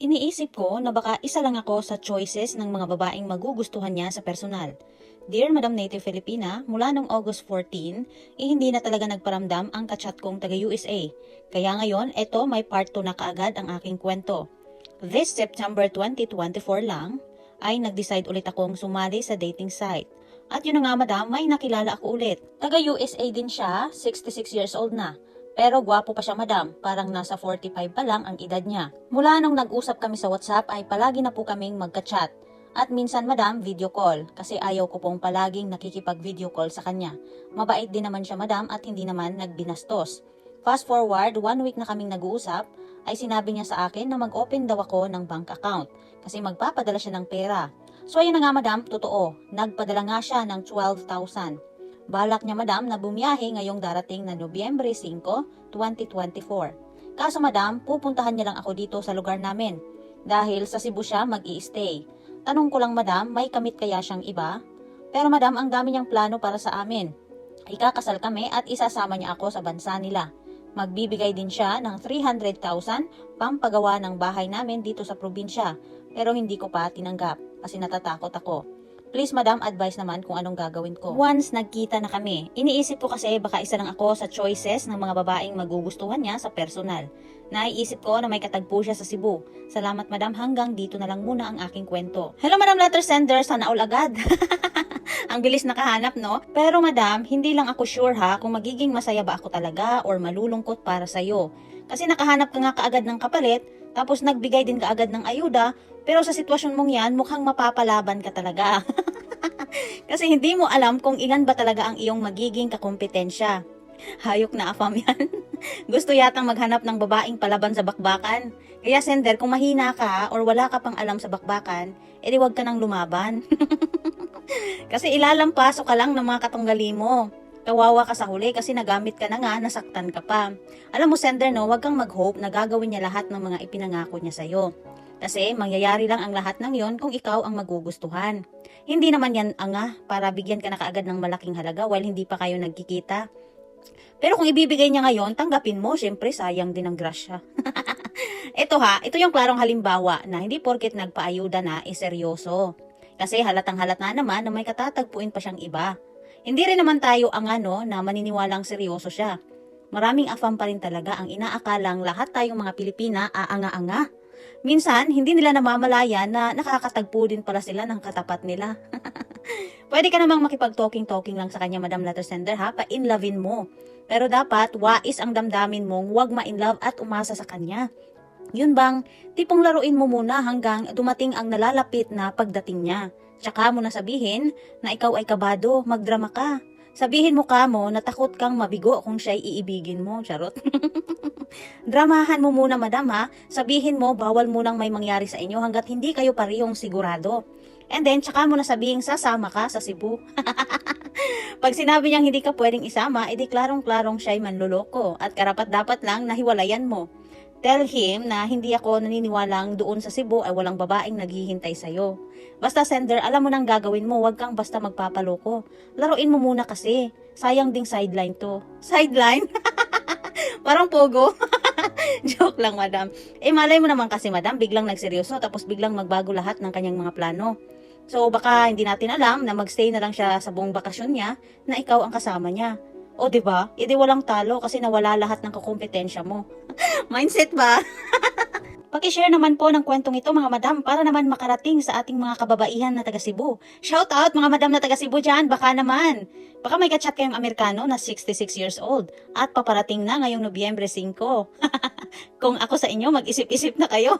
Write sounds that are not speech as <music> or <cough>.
Iniisip ko na baka isa lang ako sa choices ng mga babaeng magugustuhan niya sa personal. Dear Madam Native Filipina, mula noong August 14, eh hindi na talaga nagparamdam ang kachat kong taga USA. Kaya ngayon, eto may part 2 na kaagad ang aking kwento. This September 2024 lang, ay nag-decide ulit akong sumali sa dating site. At yun na nga madam, may nakilala ako ulit. Taga USA din siya, 66 years old na. Pero gwapo pa siya madam, parang nasa 45 pa lang ang edad niya. Mula nung nag-usap kami sa WhatsApp ay palagi na po kaming magka-chat. At minsan madam, video call kasi ayaw ko pong palaging nakikipag-video call sa kanya. Mabait din naman siya madam at hindi naman nagbinastos. Fast forward, one week na kaming nag-uusap, ay sinabi niya sa akin na mag-open daw ako ng bank account kasi magpapadala siya ng pera. So ayun na nga madam, totoo, nagpadala nga siya ng 12,000. Balak niya madam na bumiyahe ngayong darating na Nobyembre 5, 2024. Kaso madam, pupuntahan niya lang ako dito sa lugar namin dahil sa Cebu siya mag stay Tanong ko lang madam, may kamit kaya siyang iba? Pero madam, ang dami niyang plano para sa amin. Ikakasal kami at isasama niya ako sa bansa nila. Magbibigay din siya ng 300,000 pampagawa ng bahay namin dito sa probinsya. Pero hindi ko pa tinanggap kasi natatakot ako. Please madam, advice naman kung anong gagawin ko. Once nagkita na kami, iniisip ko kasi baka isa lang ako sa choices ng mga babaeng magugustuhan niya sa personal. Naiisip ko na may katagpo siya sa Cebu. Salamat madam, hanggang dito na lang muna ang aking kwento. Hello madam letter sender, sana all agad. <laughs> ang bilis nakahanap, no? Pero madam, hindi lang ako sure ha kung magiging masaya ba ako talaga or malulungkot para sa'yo. Kasi nakahanap ka nga kaagad ng kapalit, tapos nagbigay din kaagad ng ayuda, pero sa sitwasyon mong yan, mukhang mapapalaban ka talaga. <laughs> Kasi hindi mo alam kung ilan ba talaga ang iyong magiging kakompetensya. Hayok na afam yan. <laughs> Gusto yatang maghanap ng babaeng palaban sa bakbakan. Kaya sender, kung mahina ka or wala ka pang alam sa bakbakan, edi wag ka nang lumaban. <laughs> kasi ilalampaso ka lang ng mga katunggali mo. Kawawa ka sa huli kasi nagamit ka na nga, nasaktan ka pa. Alam mo sender no, wag kang mag-hope na gagawin niya lahat ng mga ipinangako niya sa'yo. Kasi mangyayari lang ang lahat ng yon kung ikaw ang magugustuhan. Hindi naman yan anga para bigyan ka na kaagad ng malaking halaga while hindi pa kayo nagkikita. Pero kung ibibigay niya ngayon, tanggapin mo, syempre sayang din ang grasya. <laughs> ito ha, ito yung klarong halimbawa na hindi porket nagpaayuda na, eh seryoso. Kasi halatang halata naman na may katatagpuin pa siyang iba. Hindi rin naman tayo ang ano na maniniwalang seryoso siya. Maraming afam pa rin talaga ang inaakalang lahat tayong mga Pilipina aanga-anga. Minsan, hindi nila namamalaya na nakakatagpo din pala sila ng katapat nila. <laughs> Pwede ka namang makipag-talking-talking lang sa kanya, Madam Letter Sender, ha? Pa-inlovein mo. Pero dapat, wais ang damdamin mong huwag ma-inlove at umasa sa kanya. Yun bang, tipong laruin mo muna hanggang dumating ang nalalapit na pagdating niya. Tsaka mo na sabihin na ikaw ay kabado, magdrama ka. Sabihin mo ka mo na takot kang mabigo kung siya'y iibigin mo, charot. <laughs> Dramahan mo muna madam ha, sabihin mo bawal munang may mangyari sa inyo hanggat hindi kayo parehong sigurado. And then, tsaka mo na sabihin sasama ka sa Cebu. <laughs> Pag sinabi niyang hindi ka pwedeng isama, edi klarong-klarong siya'y manluloko at karapat-dapat lang nahiwalayan mo. Tell him na hindi ako naniniwalang doon sa Cebu ay walang babaeng naghihintay sa'yo. Basta sender, alam mo nang gagawin mo, wag kang basta magpapaloko. Laruin mo muna kasi. Sayang ding sideline to. <laughs> Sideline? <laughs> Parang pogo. <laughs> Joke lang, madam. Eh, malay mo naman kasi, madam, biglang nagseryoso tapos biglang magbago lahat ng kanyang mga plano. So, baka hindi natin alam na magstay na lang siya sa buong bakasyon niya na ikaw ang kasama niya. O, di ba? Hindi walang talo kasi nawala lahat ng kakompetensya mo. <laughs> Mindset ba? <laughs> Pakishare naman po ng kwentong ito mga madam para naman makarating sa ating mga kababaihan na taga Cebu. Shout out mga madam na taga Cebu dyan, baka naman. Baka may kachat kayong Amerikano na 66 years old at paparating na ngayong Nobyembre 5. <laughs> Kung ako sa inyo, mag-isip-isip na kayo.